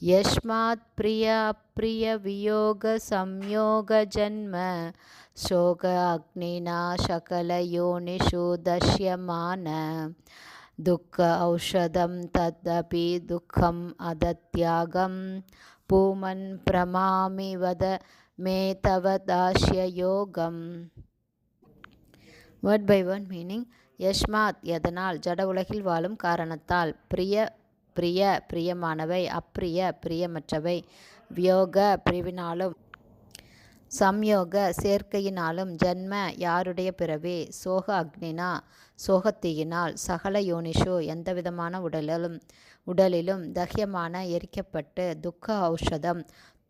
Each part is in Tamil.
யஸ்மாத் பிரிய அப்பிரிய வியோக சம்யோக ஜன்ம சோக அக்னினா சகல யோனிஷு தஷ்யமான. துக்க ஔஷதம் ததபி துக்கம் அதத்யாகம். பூமன் பிரமாமி வத மே தவ தாஷ்ய யோகம். வட் பை வேர்ட் மீனிங் யஷ்மாத் எதனால் ஜட உலகில் வாழும் காரணத்தால் பிரிய பிரிய பிரியமானவை அப்பிரிய பிரியமற்றவை. வியோக பிரிவினாலும் சம்யோக சேர்க்கையினாலும் ஜன்ம யாருடைய பிறவி? சோக அக்னினா சோகத்தீயினால் சகல யோனிஷு எந்தவிதமான உடலிலும் உடலிலும் தஹ்யமான எரிக்கப்பட்டு துக்க ஔஷதம்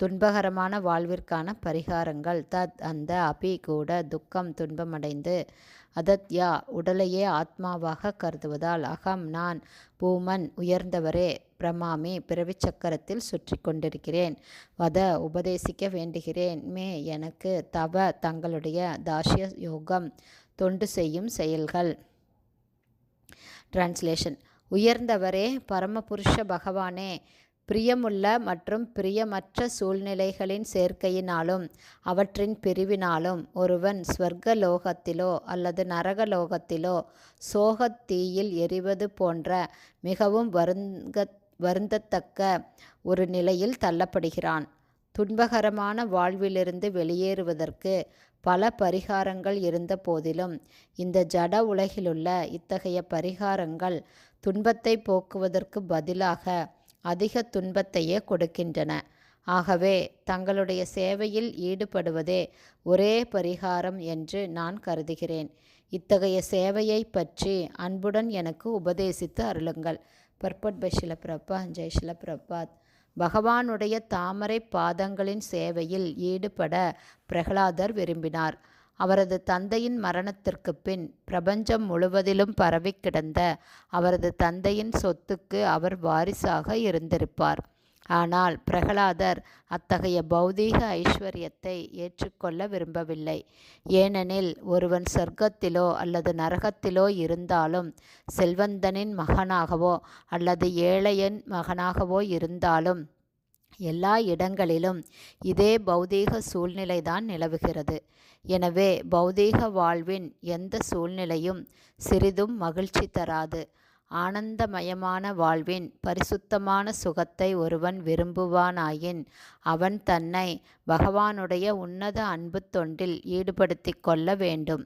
துன்பகரமான வாழ்விற்கான பரிகாரங்கள். தத் அந்த அபி கூட துக்கம் துன்பமடைந்து அதத்யா உடலையே ஆத்மாவாக கருதுவதால் அகம் நான் பூமன் உயர்ந்தவரே பிரமாமி பிறவி சக்கரத்தில் சுற்றி கொண்டிருக்கிறேன். வத உபதேசிக்க வேண்டுகிறேன். மே எனக்கு தவ தங்களுடைய தாஷ்ய யோகம் தொண்டு செய்யும் செயல்கள். டிரான்ஸ்லேஷன் உயர்ந்தவரே பரமபுருஷ பகவானே பிரியமுள்ள மற்றும் பிரியமற்ற சூழ்நிலைகளின் சேர்க்கையினாலும் அவற்றின் பிரிவினாலும் ஒருவன் ஸ்வர்க்கலோகத்திலோ அல்லது நரகலோகத்திலோ சோகத்தீயில் எரிவது போன்ற மிகவும் வருங்க வருந்தத்தக்க ஒரு நிலையில் தள்ளப்படுகிறான். துன்பகரமான வாழ்விலிருந்து வெளியேறுவதற்கு பல பரிகாரங்கள் இருந்த போதிலும் இந்த ஜட உலகிலுள்ள இத்தகைய பரிகாரங்கள் துன்பத்தை போக்குவதற்கு பதிலாக அதிக துன்பத்தையே கொடுக்கின்றன. ஆகவே தங்களுடைய சேவையில் ஈடுபடுவதே ஒரே பரிகாரம் என்று நான் கருதுகிறேன். இத்தகைய சேவையை பற்றி அன்புடன் எனக்கு உபதேசித்து அருளுங்கள். பர்பட் பை ஷிலப்பிரப்பா ஜெய் ஷிலப்பிரபாத் பகவானுடைய தாமரை பாதங்களின் சேவையில் ஈடுபட பிரகலாதர் விரும்பினார். அவரது தந்தையின் மரணத்திற்கு பின் பிரபஞ்சம் முழுவதிலும் பரவி கிடந்த அவரது தந்தையின் சொத்துக்கு அவர் வாரிசாக இருந்திருப்பார். ஆனால் பிரகலாதர் அத்தகைய பௌதீக ஐஸ்வர்யத்தை ஏற்றுக்கொள்ள விரும்பவில்லை. ஏனெனில் ஒருவன் சொர்க்கத்திலோ அல்லது நரகத்திலோ இருந்தாலும் செல்வந்தனின் மகனாகவோ அல்லது ஏழையன் மகனாகவோ இருந்தாலும் எல்லா இடங்களிலும் இதே பௌதீக சூழ்நிலைதான் நிலவுகிறது. எனவே பௌதீக வாழ்வின் எந்த சூழ்நிலையும் சிறிதும் மகிழ்ச்சி தராது. ஆனந்தமயமான வாழ்வின் பரிசுத்தமான சுகத்தை ஒருவன் விரும்புவானாயின் அவன் தன்னை பகவானுடைய உன்னத அன்பு தொண்டில் ஈடுபடுத்தி கொள்ள வேண்டும்.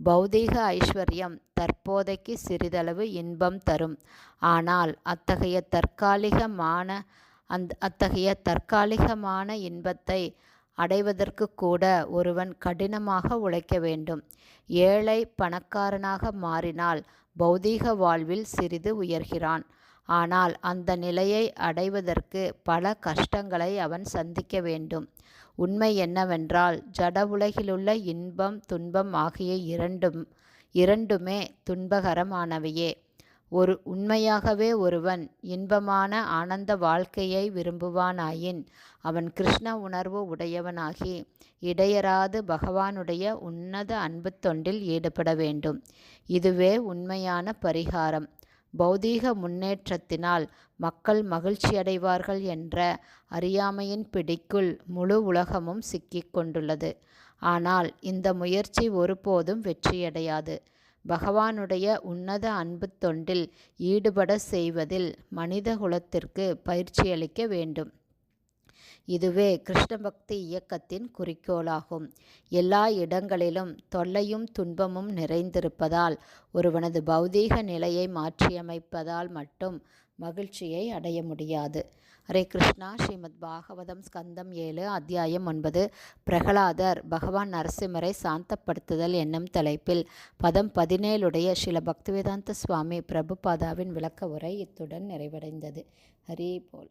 பௌதீக ஐஸ்வர்யம் தற்போதைக்கு சிறிதளவு இன்பம் தரும். ஆனால் அத்தகைய தற்காலிகமான அந்த அத்தகைய தற்காலிகமான இன்பத்தை அடைவதற்கு கூட ஒருவன் கடினமாக உழைக்க வேண்டும். ஏழை பணக்காரனாக மாறினால் பௌதீக வாழ்வில் சிறிது உயர்கிறான். ஆனால் அந்த நிலையை அடைவதற்கு பல கஷ்டங்களை அவன் சந்திக்க வேண்டும். உண்மை என்னவென்றால் ஜட உலகிலுள்ள இன்பம் துன்பம் ஆகிய இரண்டும் இரண்டுமே துன்பகரமானவையே. ஒரு உண்மையாகவே ஒருவன் இன்பமான ஆனந்த வாழ்க்கையை விரும்புவானாயின் அவன் கிருஷ்ண உணர்வு உடையவனாகி இடையராது பகவானுடைய உன்னத அன்பு தொண்டில் ஈடுபட வேண்டும். இதுவே உண்மையான பரிகாரம். பௌதீக முன்னேற்றத்தினால் மக்கள் மகிழ்ச்சியடைவார்கள் என்ற அறியாமையின் பிடிக்குள் முழு உலகமும் சிக்கிக் கொண்டுள்ளது. ஆனால் இந்த முயற்சி ஒருபோதும் வெற்றியடையாது. பகவானுடைய உன்னத அன்பு தொண்டில் ஈடுபட செய்வதில் மனித குலத்திற்கு பயிற்சியளிக்க வேண்டும். இதுவே கிருஷ்ண பக்தி இயக்கத்தின் குறிக்கோளாகும். எல்லா இடங்களிலும் தொல்லையும் துன்பமும் நிறைந்திருப்பதால் ஒருவனது பௌதீக நிலையை மாற்றியமைப்பதால் மட்டும் மகிழ்ச்சியை அடைய முடியாது. ஹரே கிருஷ்ணா ஸ்ரீமத் பாகவதம் ஸ்கந்தம் ஏழு அத்தியாயம் ஒன்பது. பிரகலாதர் பகவான் நரசிம்மரை சாந்தப்படுத்துதல் என்னும் தலைப்பில் பதம் பதினேழுடைய ஸ்ரீல பக்திவேதாந்த சுவாமி பிரபுபாதாவின் விளக்க உரை இத்துடன் நிறைவடைந்தது. ஹரி போல்.